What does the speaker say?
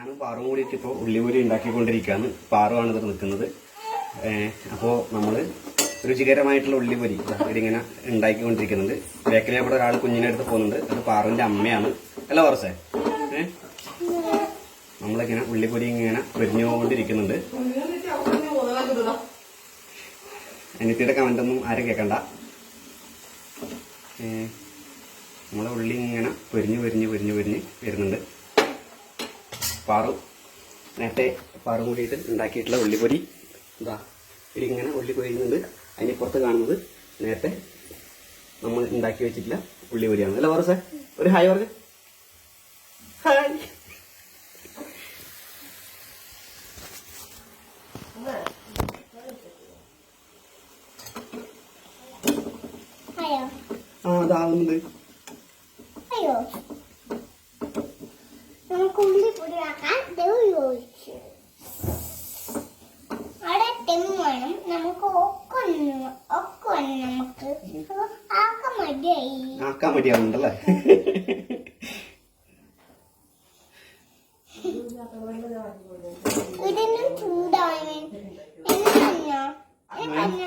ഞാനും പാറും കൂടിയിട്ട് ഇപ്പോൾ ഉള്ളിപൊരി ഉണ്ടാക്കിക്കൊണ്ടിരിക്കുകയാണ് പാറുവാണ് ഇത് നിൽക്കുന്നത്. അപ്പോൾ നമ്മൾ രുചികരമായിട്ടുള്ള ഉള്ളിപൊരി ഇതിങ്ങനെ ഉണ്ടാക്കിക്കൊണ്ടിരിക്കുന്നുണ്ട്. ബേക്കറി അവിടെ ഒരാൾ കുഞ്ഞിനെ അടുത്ത് പോകുന്നുണ്ട്. അത് പാറുവിന്റെ അമ്മയാണ്. അല്ല പറസേ നമ്മളിങ്ങനെ ഉള്ളിപ്പൊരി ഇങ്ങനെ പൊരിഞ്ഞുകൊണ്ടിരിക്കുന്നുണ്ട്. അനിയത്തിയുടെ കമന്റ് ഒന്നും ആരും കേൾക്കണ്ട നമ്മളെ ഉള്ളി ഇങ്ങനെ പൊരിഞ്ഞ് പൊരിഞ്ഞ് പൊരിഞ്ഞ് പൊരിഞ്ഞ് വരുന്നുണ്ട്. പാറു. നേരത്തെ പാറും കൂടിയിട്ട് ഉണ്ടാക്കിയിട്ടുള്ള ഉള്ളിപ്പൊരി ഇതാ ഇതിങ്ങനെ ഉള്ളിപ്പൊരിയുന്നുണ്ട് അതിന്റെ പുറത്ത് കാണുന്നത് നേരത്തെ നമ്മൾ ഉണ്ടാക്കി വെച്ചിട്ടില്ല ഉള്ളിപ്പൊരിയാണ് അല്ല പറ സാർ? ഒരു ഹായ് പറഞ്ഞു. ഹായ്. ആ അതാവുന്നുണ്ട് അയ്യോ നമുക്ക് ഉള്ളിപ്പൊടിയാക്കാൻ ദൈവം ചോദിച്ചു അവിടെ തെങ്ങ് വേണം. നമുക്ക് ഒക്കൊന്ന് ഒക്കെ നമുക്ക് ആക്കാൻ മതിയായി ആക്കാൻ മതിയാവുണ്ടല്ലേ ഇതിനും ചൂടാണ്. എന്നാ